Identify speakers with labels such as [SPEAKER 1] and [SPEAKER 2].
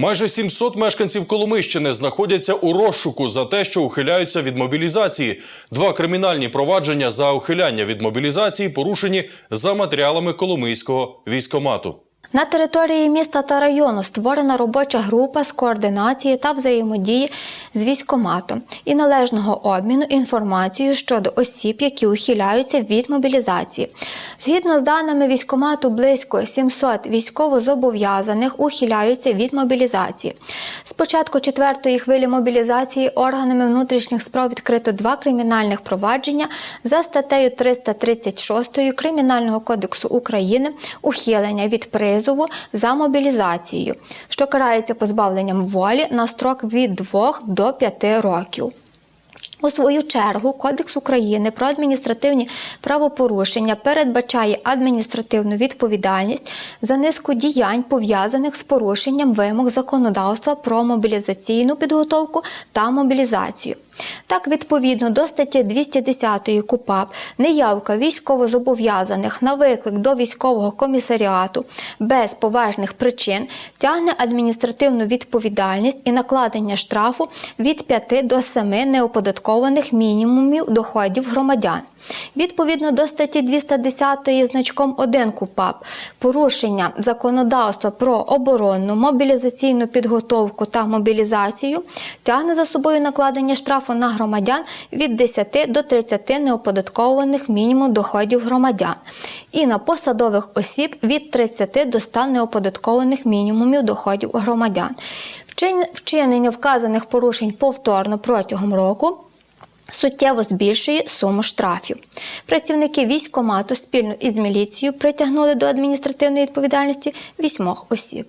[SPEAKER 1] Майже 700 мешканців Коломищини знаходяться у розшуку за те, що ухиляються від мобілізації. Два кримінальні провадження за ухиляння від мобілізації порушені за матеріалами Коломийського військомату.
[SPEAKER 2] На території міста та району створена робоча група з координації та взаємодії з військоматом і належного обміну інформацією щодо осіб, які ухиляються від мобілізації. Згідно з даними військомату, близько 700 військовозобов'язаних ухиляються від мобілізації. З початку четвертої хвилі мобілізації органами внутрішніх справ відкрито два кримінальних провадження за статтею 336 Кримінального кодексу України ухилення від призову за мобілізацією, що карається позбавленням волі на строк від 2 до 5 років. У свою чергу Кодекс України про адміністративні правопорушення передбачає адміністративну відповідальність за низку діянь, пов'язаних з порушенням вимог законодавства про мобілізаційну підготовку та мобілізацію. Так, відповідно до статті 210 КУПАП, неявка військовозобов'язаних на виклик до військового комісаріату без поважних причин тягне адміністративну відповідальність і накладення штрафу від 5 до 7 неоподаткованих мінімумів доходів громадян. Відповідно до статті 210 значком 1 КУПАП, порушення законодавства про оборонну, мобілізаційну підготовку та мобілізацію тягне за собою накладення штрафу на громадян від 10 до 30 неоподаткованих мінімум доходів громадян і на посадових осіб від 30 до 100 неоподаткованих мінімумів доходів громадян. Вчинення вказаних порушень повторно протягом року суттєво збільшує суму штрафів. Працівники військкомату спільно із міліцією притягнули до адміністративної відповідальності вісьмох осіб.